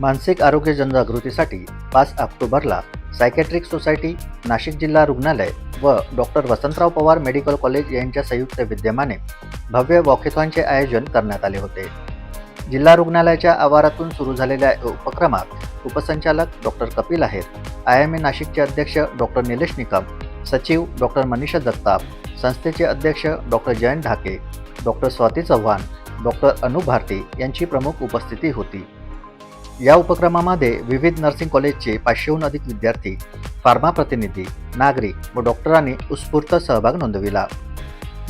मानसिक आरोग्य जनजागृतीसाठी पाच ऑक्टोबरला सायकॅट्रिक सोसायटी नाशिक जिल्हा रुग्णालय व doctor Vasantrao Pawar medical college यांच्या संयुक्त विद्यमाने भव्य वॉकेथॉनचे आयोजन करण्यात आले होते. जिल्हा रुग्णालयाच्या आवारातून सुरू झालेल्या उपक्रमात उपसंचालक doctor Kapil Aher I M A नाशिकचे अध्यक्ष डॉक्टर निलेश निकम सचिव डॉक्टर मनीषा जगताप संस्थेचे अध्यक्ष डॉक्टर जयंत ढाके डॉक्टर स्वाती चव्हाण डॉक्टर अनु भारती यांची प्रमुख उपस्थिती होती. या उपक्रमामध्ये विविध नर्सिंग कॉलेजचे पाचशेहून अधिक विद्यार्थी फार्मा प्रतिनिधी नागरिक व डॉक्टरांनी उत्स्फूर्त सहभाग नोंदविला.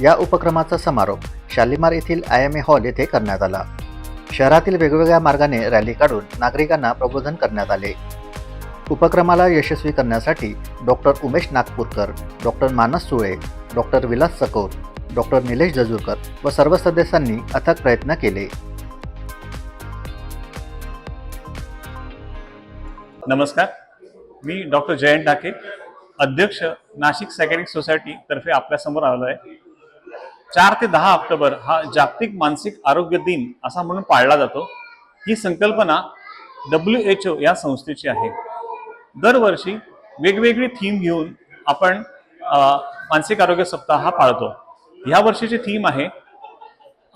या उपक्रमाचा समारोप शालिमार येथील आय एम ए हॉल येथे करण्यात आला. शहरातील वेगवेगळ्या मार्गाने रॅली काढून नागरिकांना प्रबोधन करण्यात आले. उपक्रमाला यशस्वी करण्यासाठी doctor Umesh Nagpurkar doctor Manas Sule doctor Vilas Sakor doctor Nilesh Jajurkar व सर्व सदस्यांनी अथक प्रयत्न केले. नमस्कार. मी डॉक्टर जयंत ढाके अध्यक्ष नाशिक सायकॅट्रिक सोसायटी तर्फे आपल्यासमोर आलो आहे. चार ते दहा ऑक्टोबर हा जागतिक मानसिक आरोग्य दिन असा म्हणून पाळला जातो. ही संकल्पना डब्ल्यू एच ओ या संस्थेची आहे. दरवर्षी वेगवेगळी थीम घेऊन आपण मानसिक आरोग्य सप्ताह हा पाळतो. ह्या वर्षीची थीम आहे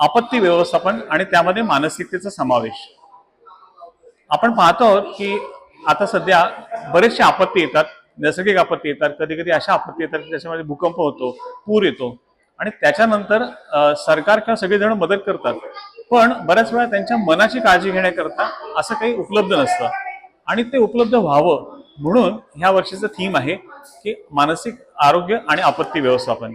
आपत्ती व्यवस्थापन आणि त्यामध्ये मानसिकतेचा समावेश. आपण पाहतो आहोत की आता सध्या बरेचसे आपत्ती येतात नैसर्गिक आपत्ती येतात कधी कधी अशा आपत्ती येतात ज्याच्यामध्ये भूकंप होतो पूर येतो. आणि त्याच्यानंतर सरकार किंवा सगळेजण मदत करतात. पण बऱ्याच वेळा त्यांच्या मनाची काळजी घेण्याकरता असं काही उपलब्ध नसतं. आणि ते उपलब्ध व्हावं म्हणून ह्या वर्षीचं थीम आहे की मानसिक आरोग्य आणि आपत्ती व्यवस्थापन.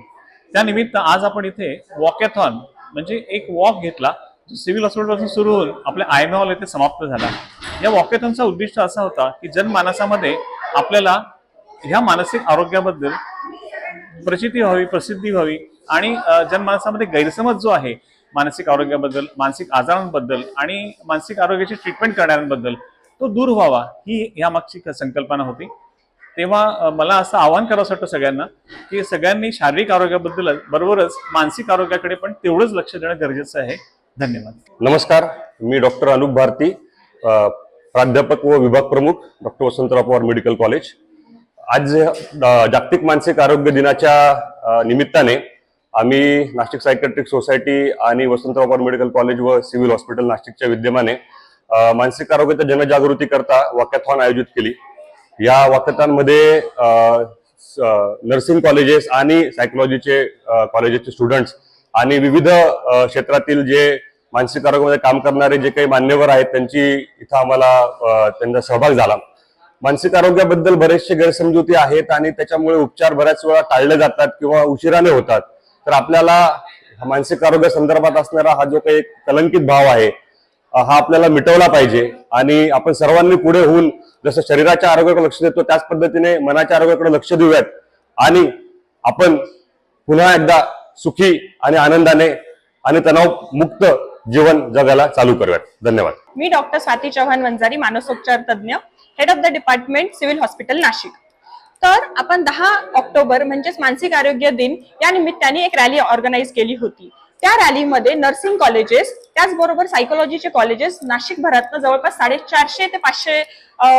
त्यानिमित्त आज आपण इथे वॉकॅथॉन म्हणजे एक वॉक घेतला जो सिव्हिल हॉस्पिटलपासून सुरू होऊन आपल्या आय हॉल येथे समाप्त झाला. या वॉकेथॉनचा उद्दिष्ट असा होता की जनमानसामध्ये आपल्याला ह्या मानसिक आरोग्याबद्दल प्रचिती व्हावी प्रसिद्धी व्हावी आणि जनमानसामध्ये गैरसमज जो आहे मानसिक आरोग्याबद्दल मानसिक आजारांबद्दल आणि मानसिक आरोग्याची ट्रीटमेंट करणाऱ्यांबद्दल तो दूर व्हावा ही ह्या मागची संकल्पना होती. तेव्हा मला असं आवाहन करावं वाटतं सगळ्यांना की सगळ्यांनी शारीरिक आरोग्याबद्दल बरोबरच मानसिक आरोग्याकडे पण तेवढंच लक्ष देणं गरजेचं आहे. धन्यवाद. नमस्कार मी डॉक्टर अनुप भारती प्राध्यापक व विभाग प्रमुख doctor Vasantrao Pawar medical college. आज जागतिक मानसिक आरोग्य दिनाच्या निमित्ताने आम्ही नाशिक सायकॅट्रिक सोसायटी आणि वसंतराव पवार मेडिकल कॉलेज व सिव्हिल हॉस्पिटल नाशिकच्या विद्यमाने मानसिक आरोग्याच्या जनजागृती करता वाक्याथॉन आयोजित केली. या वॉकॅथॉनमध्ये नर्सिंग कॉलेजेस आणि सायकोलॉजीचे कॉलेजेसचे स्टुडंट्स आणि विविध क्षेत्रातील जे मानसिक आरोग्यामध्ये काम करणारे जे काही मान्यवर आहेत त्यांची इथं आम्हाला त्यांचा सहभाग झाला. मानसिक आरोग्याबद्दल बरेचसे गैरसमजुती आहेत आणि त्याच्यामुळे उपचार बऱ्याच वेळा टाळले जातात किंवा उशिराने होतात. तर आपल्याला मानसिक आरोग्य संदर्भात असणारा हा जो काही कलंकित भाव आहे हा आपल्याला मिटवला पाहिजे. आणि आपण सर्वांनी पुढे होऊन जसं शरीराच्या आरोग्याकडे लक्ष देतो त्याच पद्धतीने मनाच्या आरोग्याकडे लक्ष देऊयात. आणि आपण पुन्हा एकदा सुखी आणि आनंदाने आणि तणाव मुक्त जीवन जगायला चालू करूयात. धन्यवाद. मी डॉक्टर स्वाती चव्हाण वंजारी मानसोपचार तज्ज्ञ head of the department civil hospital Nashik. तर आपण दहा ऑक्टोबर म्हणजेच मानसिक आरोग्य दिन या निमित्ताने एक रॅली ऑर्गनाईज केली होती. त्या रॅलीमध्ये नर्सिंग कॉलेजेस त्याचबरोबर सायकोलॉजीचे कॉलेजेस नाशिक भरातनं जवळपास साडेचारशे ते पाचशे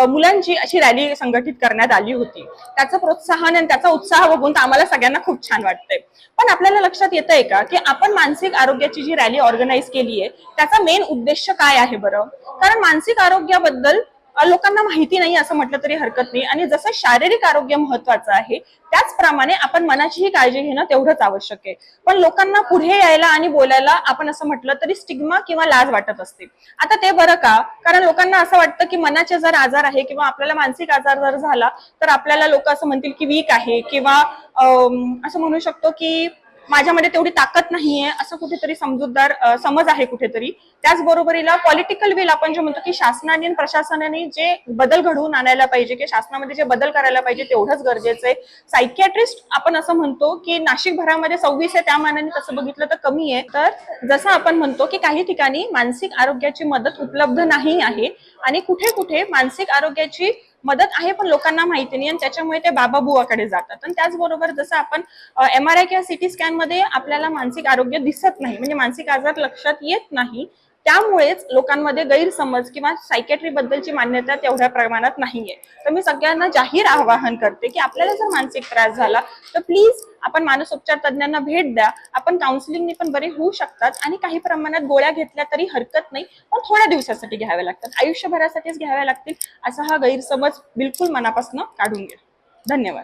मुलांची अशी रॅली संघटित करण्यात आली होती. त्याचं प्रोत्साहन आणि त्याचा उत्साह बघून तर आम्हाला सगळ्यांना खूप छान वाटतंय. पण आपल्याला लक्षात येत आहे का की आपण मानसिक आरोग्याची जी रॅली ऑर्गनाईज केली आहे त्याचा मेन उद्देश काय आहे बरं? कारण मानसिक आरोग्याबद्दल लोकांना माहिती नाही असं म्हटलं तरी हरकत नाही. आणि जसं शारीरिक आरोग्य महत्वाचं आहे त्याचप्रमाणे आपण मनाचीही काळजी घेणं तेवढंच आवश्यक आहे. पण लोकांना पुढे यायला आणि बोलायला आपण असं म्हटलं तरी स्टिग्मा किंवा लाज वाटत असते. आता ते बरं का? कारण लोकांना असं वाटतं की मनाचे जर आजार आहे किंवा आपल्याला मानसिक आजार जर झाला तर आपल्याला लोक असं म्हणतील की वीक आहे किंवा असं म्हणू शकतो की माझ्यामध्ये तेवढी ताकद नाहीये असं कुठेतरी समजूतदार समज आहे कुठेतरी. त्याचबरोबरीला पॉलिटिकल विल आपण जे म्हणतो की शासनाने आणि प्रशासनाने जे बदल घडवून आणायला पाहिजे की शासनामध्ये जे बदल करायला पाहिजे तेवढंच गरजेचं आहे. सायकॅट्रिस्ट आपण असं म्हणतो की नाशिक भरामध्ये सव्वीस आहे त्या मानाने तसं बघितलं तर कमी आहे. तर जसं आपण म्हणतो की काही ठिकाणी मानसिक आरोग्याची मदत उपलब्ध नाही आहे आणि कुठे कुठे मानसिक आरोग्याची मदत आहे पण लोकांना माहिती नाही. आणि त्याच्यामुळे ते बाबा बुवाकडे जातात. आणि त्याचबरोबर जसं आपण एम आर आय किंवा सिटी स्कॅनमध्ये आपल्याला मानसिक आरोग्य दिसत नाही. म्हणजे मानसिक आजार लक्षात येत नाही. त्यामुळेच लोकांमध्ये गैरसमज किंवा सायकॅट्री बद्दलची मान्यता तेवढ्या प्रमाणात नाहीये. तर मी सगळ्यांना जाहीर आवाहन करते की आपल्याला जर मानसिक त्रास झाला तर प्लीज आपण मानसोपचार तज्ञांना भेट द्या. आपण काउन्सिलिंगने पण बरे होऊ शकतात आणि काही प्रमाणात गोळ्या घेतल्या तरी हरकत नाही पण थोड्या दिवसासाठी घ्याव्या लागतात. आयुष्यभरासाठीच घ्याव्या लागतील असा हा गैरसमज बिलकुल मनापासून काढून घ्या. धन्यवाद.